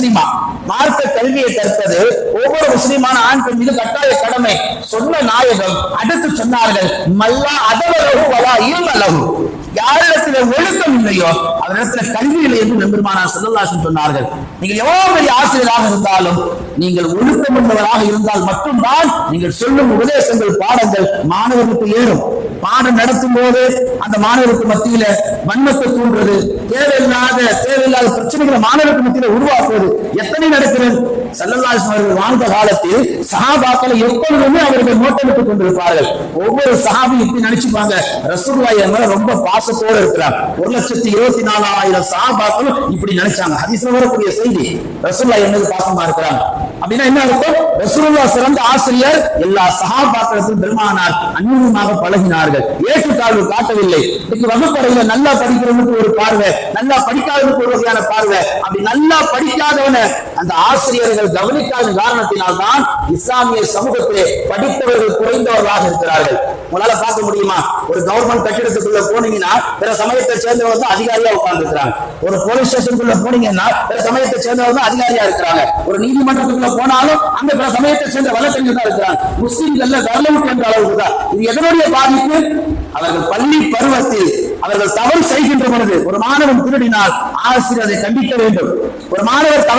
முஸ்லிமா? மார்க்க கல்வியை கற்பது ஒவ்வொரு முஸ்லிமான ஆண் பெண் மீது கட்டாய கடமை. சொன்ன நாயகம் அடுத்து சொன்னார்கள் மல்லா அதவரகு வலா இருமலகு யாரிடத்துல ஒழுக்கம் இல்லையோ அவரிடத்துல கல்வி இல்லை என்று நம்பெருமானார் செல்லல்லாசன் சொன்னார்கள். நீங்கள் எவ்வளவு பெரிய ஆசிரியராக இருந்தாலும் நீங்கள் ஒழுக்கம் உள்ளவராக இருந்தால் மட்டும்தான் நீங்கள் சொல்லும் உபதேசங்கள் பாடங்கள் மாணவர்களுக்கு ஏறும். பாடம் நடத்தும் போது அந்த மாணவருக்கு மத்தியில வன்மத்தை தூண்டுறது. தேவையில்லாத தேவையில்லாத பிரச்சனைகளை மாணவருக்கு மத்தியில உருவாக்குவது. எத்தனை நடக்கிறது? சல்லல்லாஹு அவர்கள் வாழ்ந்த காலத்தில் சஹாபாக்களை எப்பொழுதுமே அவர்கள் நோட்டமிட்டுக் கொண்டிருப்பார்கள். ஒவ்வொரு சஹாபியும் இப்படி நினைச்சுப்பாங்க ரசூலுல்லாஹி மேல ரொம்ப பாசத்தோட இருக்கிறார். ஒரு லட்சத்தி இருபத்தி நாலாயிரம் சஹாபாக்களும் இப்படி நினைச்சாங்க. ஹதீஸ்ல வரக்கூடிய செய்தி ரசூலுல்லாஹி என்னது பாசமா இருக்கிறாங்க அப்படின்னா என்ன இருக்கும் ரசூல்லா சிறந்த ஆசிரியர் எல்லா சஹாபாக்களுக்கும் பெருமானார் அந்நியமாக பழகினார்கள். ஏற்றுத்தாழ்வு காட்டவில்லை. இன்னைக்கு வகுப்பறையில நல்லா படிக்கிறவனுக்கு ஒரு பார்வை நல்லா படிக்காதவனுக்கு ஒரு வகையான பார்வை. அப்படி நல்லா படிக்காதவன அந்த ஆசிரியர்கள் கவனிக்காத காரணத்தினால்தான் இஸ்லாமிய சமூகத்திலே படித்தவர்கள் குறைந்தவர்களாக இருக்கிறார்கள். உங்களால பார்க்க முடியுமா? ஒரு கவர்மெண்ட் கட்டிடத்துக்குள்ள போனீங்கன்னா பிற சமயத்தை சேர்ந்தவங்க தான் அதிகாரியா உட்கார்ந்து இருக்கிறாங்க ஒரு போலீஸ் ஸ்டேஷனுக்குள்ள போனீங்கன்னா பிற சமயத்தை சேர்ந்தவங்க தான் அதிகாரியா இருக்கிறாங்க. ஒரு நீதிமன்றத்துக்குள்ள போனாலும் அங்க பிற சமயத்தை சேர்ந்த வழக்கறிஞர் தான் இருக்கிறாங்க. முஸ்லிம்கள்ல வரலவுக்கு என்ற அளவுக்கு தான். இது எதனுடைய பாதிப்பு? அவர்கள் பள்ளி பருவத்தில் அவர்கள் தவறு செய்கின்ற பொழுது ஒரு மாணவன் திருடினால் ஆசிரியரை கண்டிக்க வேண்டும். ஒரு மாணவர் தவறு